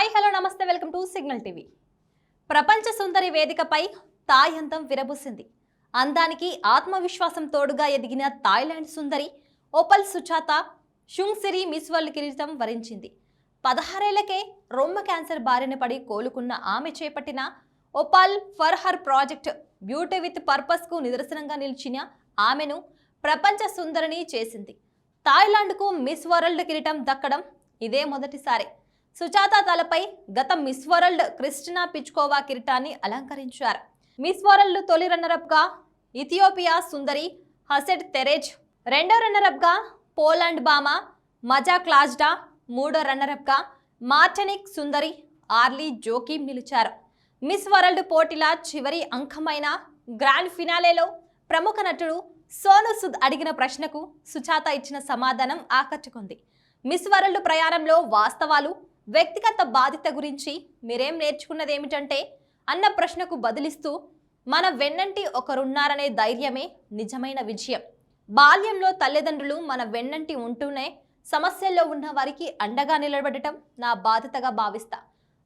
Hi hello నమస్తే welcome to signal TV. ప్రపంచ సుందరి వేదికపై తాయ్ అందం విరబూసింది. అందానికి ఆత్మవిశ్వాసం తోడుగా ఎదిగిన థాయిలాండ్ సుందరి Opal Suchata Chuangsri Miss World కిరీటం వరించింది. పదహారేళ్ళకే రొమ్మ క్యాన్సర్ బారిన పడి కోలుకున్న ఆమె చేపట్టిన Opal for her project beauty with పర్పస్కు నిదర్శనంగా నిలిచిన ఆమెను ప్రపంచ సుందరిని చేసింది. థాయిలాండ్కు మిస్ వరల్డ్ కిరీటం దక్కడం ఇదే మొదటిసారి. సుజాత తలపై గత మిస్ వరల్డ్ క్రిస్టినా పిచ్కోవా కిరీటాన్ని అలంకరించారు. మిస్ వరల్డ్ తొలి రన్నరప్గా ఇథియోపియా సుందరి హసెట్ తెరేజ్ రెండో రన్నరప్గా పోలాండ్ బామా మజా క్లాజ్డా మూడో రన్నరప్గా మార్టనిక్ సుందరి ఆర్లీ జోకీం నిలిచారు. మిస్ వరల్డ్ పోటీల చివరి అంకమైన గ్రాండ్ ఫినాలేలో ప్రముఖ నటుడు సోను సుద్ అడిగిన ప్రశ్నకు సుజాత ఇచ్చిన సమాధానం ఆకట్టుకుంది. మిస్ వరల్డ్ ప్రయాణంలో వాస్తవాలు వ్యక్తిగత బాధ్యత గురించి మీరేం నేర్చుకున్నది ఏమిటంటే అన్న ప్రశ్నకు బదిలిస్తూ మన వెన్నంటి ఒకరున్నారనే ధైర్యమే నిజమైన విజయం. బాల్యంలో తల్లిదండ్రులు మన వెన్నంటి ఉంటూనే సమస్యల్లో ఉన్న వారికి అండగా నిలబడటం నా బాధ్యతగా భావిస్తా.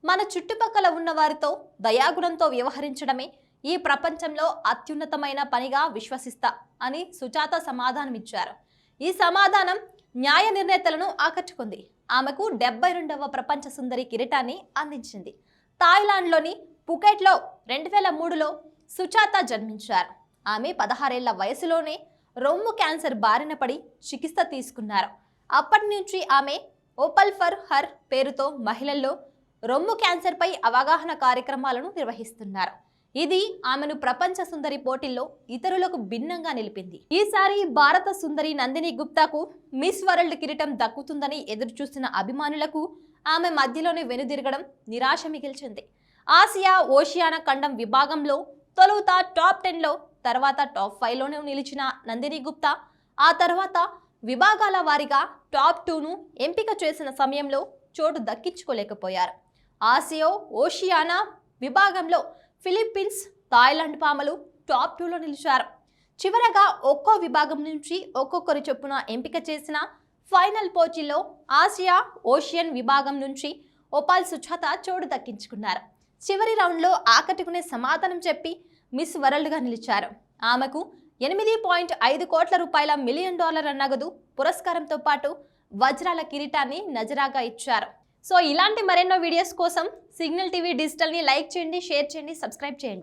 మన చుట్టుపక్కల ఉన్న వారితో దయాగుణంతో వ్యవహరించడమే ఈ ప్రపంచంలో అత్యున్నతమైన పనిగా విశ్వసిస్తా అని సుజాత సమాధానమిచ్చారు. ఈ సమాధానం న్యాయ నిర్ణేతలను ఆకట్టుకుంది. ఆమెకు డెబ్బై రెండవ ప్రపంచ సుందరి కిరీటాన్ని అందించింది. థాయిలాండ్లోని పుకెట్లో రెండు వేల మూడులో సుచాత జన్మించారు. ఆమె పదహారేళ్ళ వయసులోనే రొమ్ము క్యాన్సర్ బారిన పడి చికిత్స తీసుకున్నారు. అప్పటి నుంచి ఆమె ఓపల్ ఫర్ హర్ పేరుతో మహిళల్లో రొమ్ము క్యాన్సర్పై అవగాహన కార్యక్రమాలను నిర్వహిస్తున్నారు. ఇది ఆమెను ప్రపంచ సుందరి పోటీల్లో ఇతరులకు భిన్నంగా నిలిపింది. ఈసారి భారత సుందరి నందిని గుప్తాకు మిస్ వరల్డ్ కిరీటం దక్కుతుందని ఎదురుచూస్తున్న అభిమానులకు ఆమె మధ్యలోనే వెనుదిరగడం నిరాశ మిగిల్చింది. ఆసియా ఓషియానా ఖండం విభాగంలో తొలుత టాప్ టెన్లో తర్వాత టాప్ ఫైవ్లోనే నిలిచిన నందిని గుప్తా ఆ తర్వాత విభాగాల వారీగా టాప్ టూను ఎంపిక చేసిన సమయంలో చోటు దక్కించుకోలేకపోయారు. ఆసియో ఓషియానా విభాగంలో ఫిలిప్పీన్స్ థాయిలాండ్ పామలు టాప్ టూలో నిలిచారు. చివరగా ఒక్కో విభాగం నుంచి ఒక్కొక్కరి చొప్పున ఎంపిక చేసిన ఫైనల్ పోటీలో ఆసియా ఓషియన్ విభాగం నుంచి ఓపాల్ సుచాత చోటు దక్కించుకున్నారు. చివరి రౌండ్లో ఆకట్టుకునే సమాధానం చెప్పి మిస్ వరల్డ్గా నిలిచారు. ఆమెకు ఎనిమిది పాయింట్ ఐదు కోట్ల రూపాయల మిలియన్ డాలర్ల నగదు పురస్కారంతో పాటు వజ్రాల కిరీటాన్ని నజరాగా ఇచ్చారు. సో ఇలాంటి మరెన్నో వీడియోస్ కోసం సిగ్నల్ టీవీ డిజిటల్ని లైక్ చేయండి షేర్ చేయండి సబ్స్క్రైబ్ చేయండి.